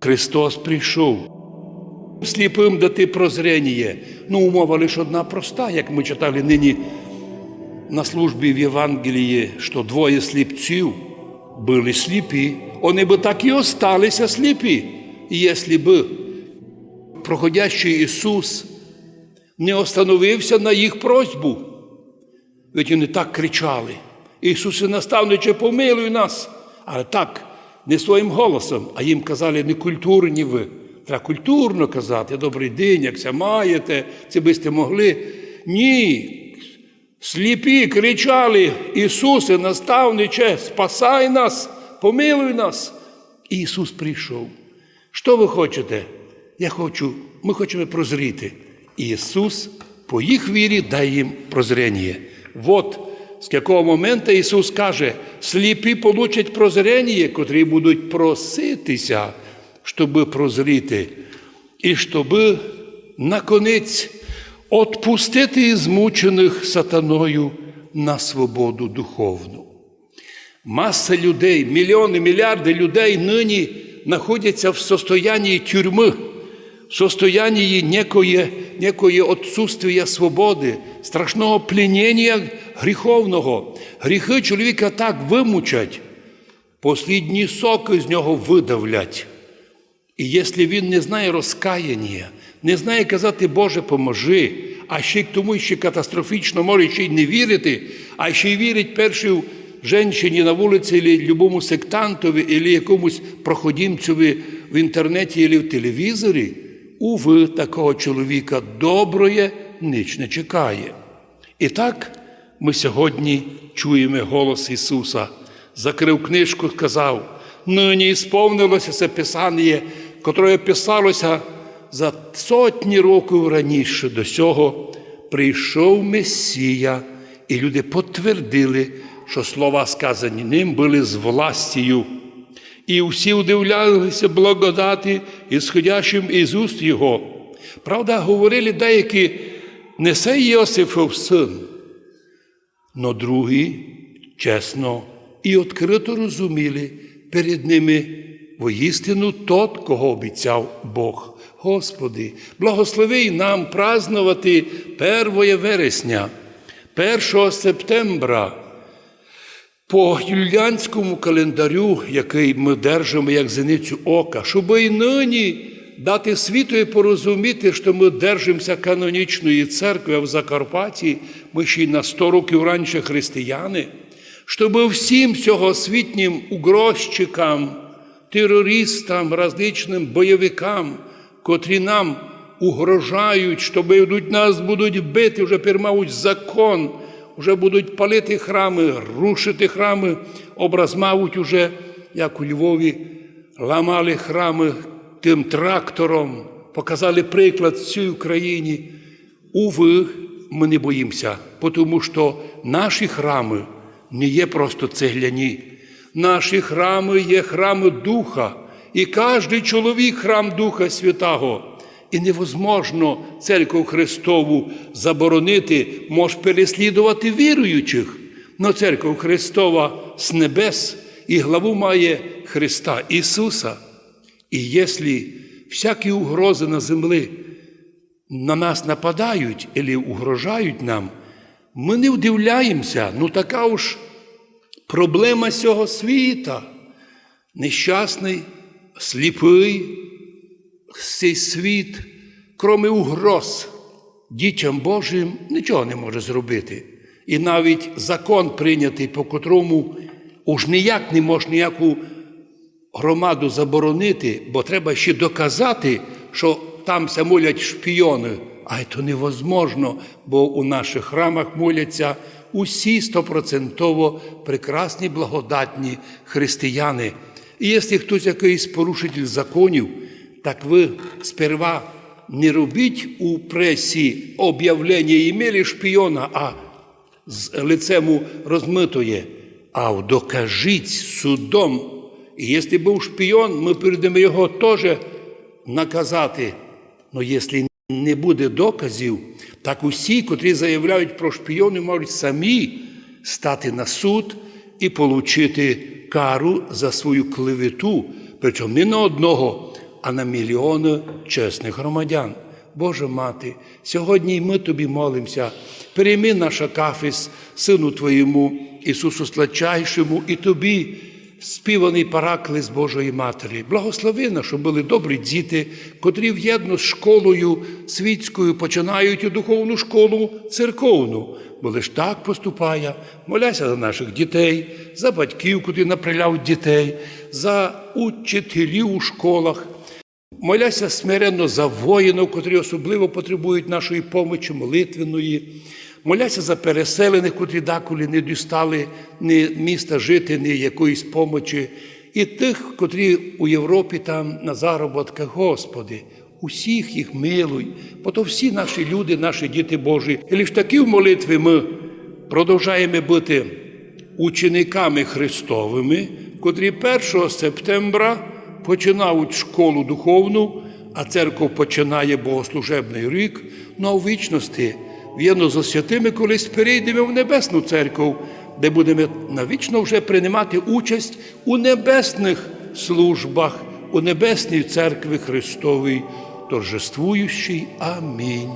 Христос прийшов. Сліпим дати прозрення. Ну, умова лише одна проста, як ми читали нині на службі в Євангелії, що двоє сліпців були сліпі, вони би так і осталися сліпі, якщо б проходящий Ісус не остановився на їх просьбу. Ведь вони так кричали. Ісусе наставниче, помилуй нас. Але так, не своїм голосом, а їм казали, не культурні ви. Треба культурно казати, добрий день, як ся маєте, це би сте могли. Ні. Сліпі кричали, Ісусе, наставниче, спасай нас, помилуй нас. І Ісус прийшов. Що ви хочете? Я хочу, ми хочемо прозріти. І Ісус по їх вірі дає їм прозрення. Вот з якого моменту Ісус каже, сліпі получать прозрення, котрі будуть проситися, щоб прозріти, і щоб наконець отпустити змучених сатаною на свободу духовну. Маса людей, мільйони, мільярди людей нині знаходяться в состоянии тюрми, в состоянии некое, некое отсутствия свободи, страшного пленення гріховного. Гріхи чоловіка так вимучать, послідні соки з нього видавлять. І якщо він не знає розкаяння, не знає казати, Боже, поможи, а ще й тому ще катастрофічно може ще й не вірити, а ще й вірить першій жінці на вулиці, або любому сектантові, або якомусь проходімцеві в інтернеті або в телевізорі, уви такого чоловіка доброє ніч не чекає. І так ми сьогодні чуємо голос Ісуса. Закрив книжку, сказав, нині сповнилося це Писання, котре писалося за сотні років раніше до цього. Прийшов Месія, і люди потвердили, що слова, сказані ним, були з властію. І всі удивлялися благодаті, ісходящим із уст Його. Правда, говорили деякі, не сей Йосифов син, но другі чесно і відкрито розуміли перед ними воістину тот, кого обіцяв Бог. Господи, благослови нам празнувати 1 вересня, 1 септембра. По юліанському календарю, який ми держимо як зеницю ока, щоб і нині дати світу і порозуміти, що ми держимося канонічної церкви в Закарпатті, ми ще й на 100 років раніше християни, щоб всім сьогосвітнім угрозчикам, терористам, различним бойовикам, котрі нам угрожають, щоб йдуть нас будуть бити, вже пірмають закон вже будуть палити храми, рушити храми, образ мабуть, уже, як у Львові, ламали храми тим трактором, показали приклад всій Україні. Уви, ми не боїмося, тому що наші храми не є просто цегляні. Наші храми є храми Духа, і кожен чоловік храм Духа Святого. І невозможно церкву Христову заборонити, може переслідувати віруючих. Но церква Христова з небес і главу має Христа Ісуса. І якщо всякі угрози на землі на нас нападають або угрожають нам, ми не вдивляємося, ну така уж проблема цього світа. Нещасний, сліпий цей світ, кроме угроз, дітям Божим нічого не може зробити. І навіть закон прийнятий, по котрому уж ніяк не може ніяку громаду заборонити, бо треба ще доказати, що там се молять шпіони. А це невозможно, бо у наших храмах моляться усі стопроцентово прекрасні, благодатні християни. І якщо хтось якийсь порушитель законів, так ви сперва не робіть у пресі об'явлення імелі шпіона, а з лицему розмитоє, а докажіть судом. І якщо був шпіон, ми перейдемо його теж наказати. Ну, якщо не буде доказів, так усі, котрі заявляють про шпіони, можуть самі стати на суд і отримати кару за свою клевету, причому не на одного, а на мільйони чесних громадян. Боже мати, сьогодні ми тобі молимося. Прийми наш акафіс, Сину Твоєму, Ісусу Сладчайшому, і Тобі, співаний параклис Божої Матері. Благослови нас, щоб були добрі діти, котрі в'єдно з школою світською починають у духовну школу церковну. Бо лиш так поступає. Моляся за наших дітей, за батьків, котрі наприляють дітей, за учителів у школах. Моляся смиренно за воїнів, котрі особливо потребують нашої помочі молитвеної. Моляся за переселених, котрі деколи не дістали ні міста жити, ні якоїсь помочі. І тих, котрі у Європі там на заробітках, Господи, усіх їх милуй, бо то всі наші люди, наші діти Божі. І лише такі в молитві ми продовжаємо бути учениками Христовими, котрі 1 септембра починають школу духовну, а церква починає богослужебний рік, ну а в вічності, в'єдно за святими, колись перейдемо в Небесну церкву, де будемо навічно вже приймати участь у небесних службах, у Небесній церкві Христовій, торжествуючій. Амінь.